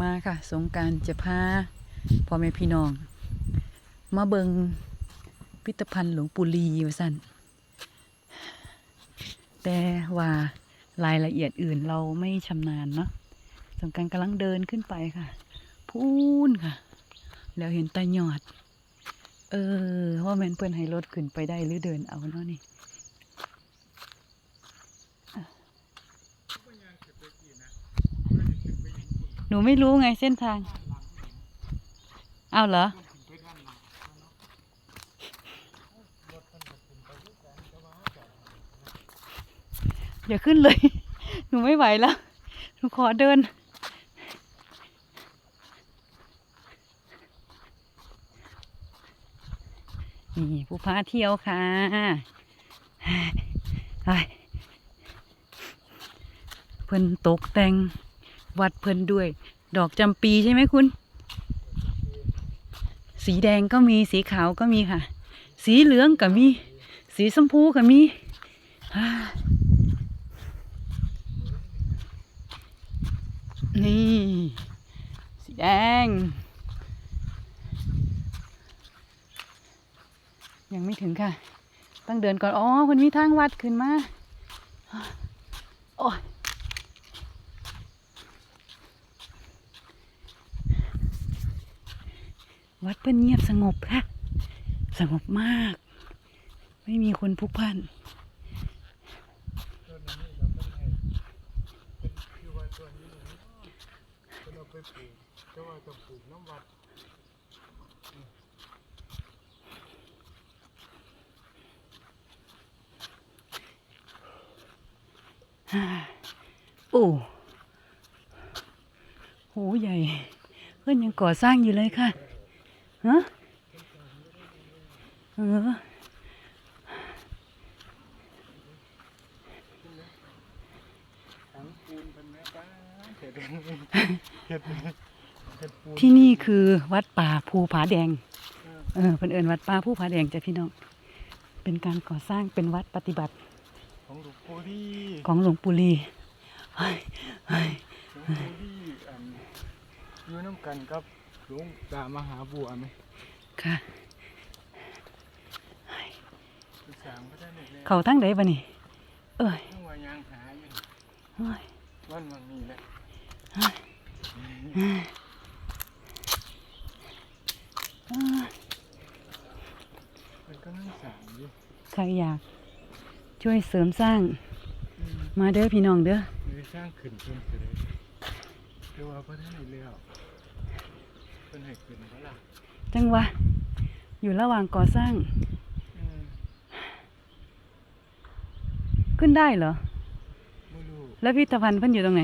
มาค่ะ สงการจะพาพ่อแม่พี่น้อง มาเบิงพิพิธภัณฑ์หลวงปู่ลีว่าสั่นแต่ว่ารายละเอียดอื่นเราไม่ชำนาญเนาะสงการกำลังเดินขึ้นไปค่ะ พูนค่ะ แล้วเห็นตาหยอด เออว่าแม่นเพื่อนให้รถขึ้นไปได้หรือเดินเอาเนาะนี่ หนูไม่รู้ไงเส้นทาง เอาเหรอ อย่าขึ้นเลย หนูไม่ไหวแล้ว หนูขอเดิน นี่ผู้พาเที่ยวค่ะไปเพิ่อนตกแต่ง วัดเพิ่นด้วย ดอกจำปีใช่ไหมคุณ สีแดงก็มีสีขาวก็มีค่ะ สีเหลืองก็มี สีชมพูก็มีนี่ สีแดง ยังไม่ถึงค่ะ ต้องเดินก่อน อ๋อคุณมีทางวัดขึ้นมา โอ้ย วัดเพิ่นเงียบสงบค่ะ สงบมาก ไม่มีคนพลุกพล่านต้นนี้เราต้องให้เป็นคือว่าต้นนี้นะเป็นเอาไปปลูกแต่ว่าต้องปลูกน้ำวัดโอ้โหใหญ่ เพื่อนยังก่อสร้างอยู่เลยค่ะ ฮะเออถังปูนเป็นแม่ป้าเห็ดเห็ดเห็ดปูนที่นี่คือวัดป่าภูผาแดง เออเป็นเอินวัดป่าภูผาแดงจ้ะพี่น้อง เป็นการก่อสร้างเป็นวัดปฏิบัติ ของหลวงปู่ดีของหลวงปู่ลีเฮ้ยเฮ้ยหลวงปู่ดีอันอยู่น้ำกันกับห ลวงตามหาบัวไหมค่ะที่สามก็ได้หนึ่งเลยเขาทั้งใดบะนี่ เอ้ยต้องวายางหาอยู่เฮ้ยวันมันมีแหละมันก็นั่งสามอยู่ใครอยากช่วยเสริมสร้าง อืมมาเด้อพี่น้องเด้อมีสร้างขึ้นเพิ่มขึ้นเลยเรียกว่าเพื่อนให้เลี้ยว เพื่อนให้ขึ้นเขาล่ะจังหวะอยู่ระหว่างก่อสร้างอืมขึ้นได้เหรอ ไม่รู้แล้วพิพิธภัณฑ์เพิ่นอยู่ตรงไหน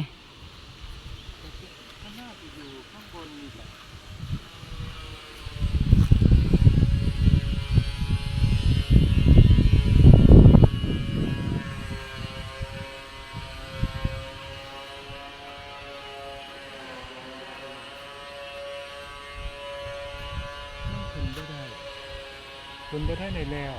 มันขึ้นไปได้ในแล้ว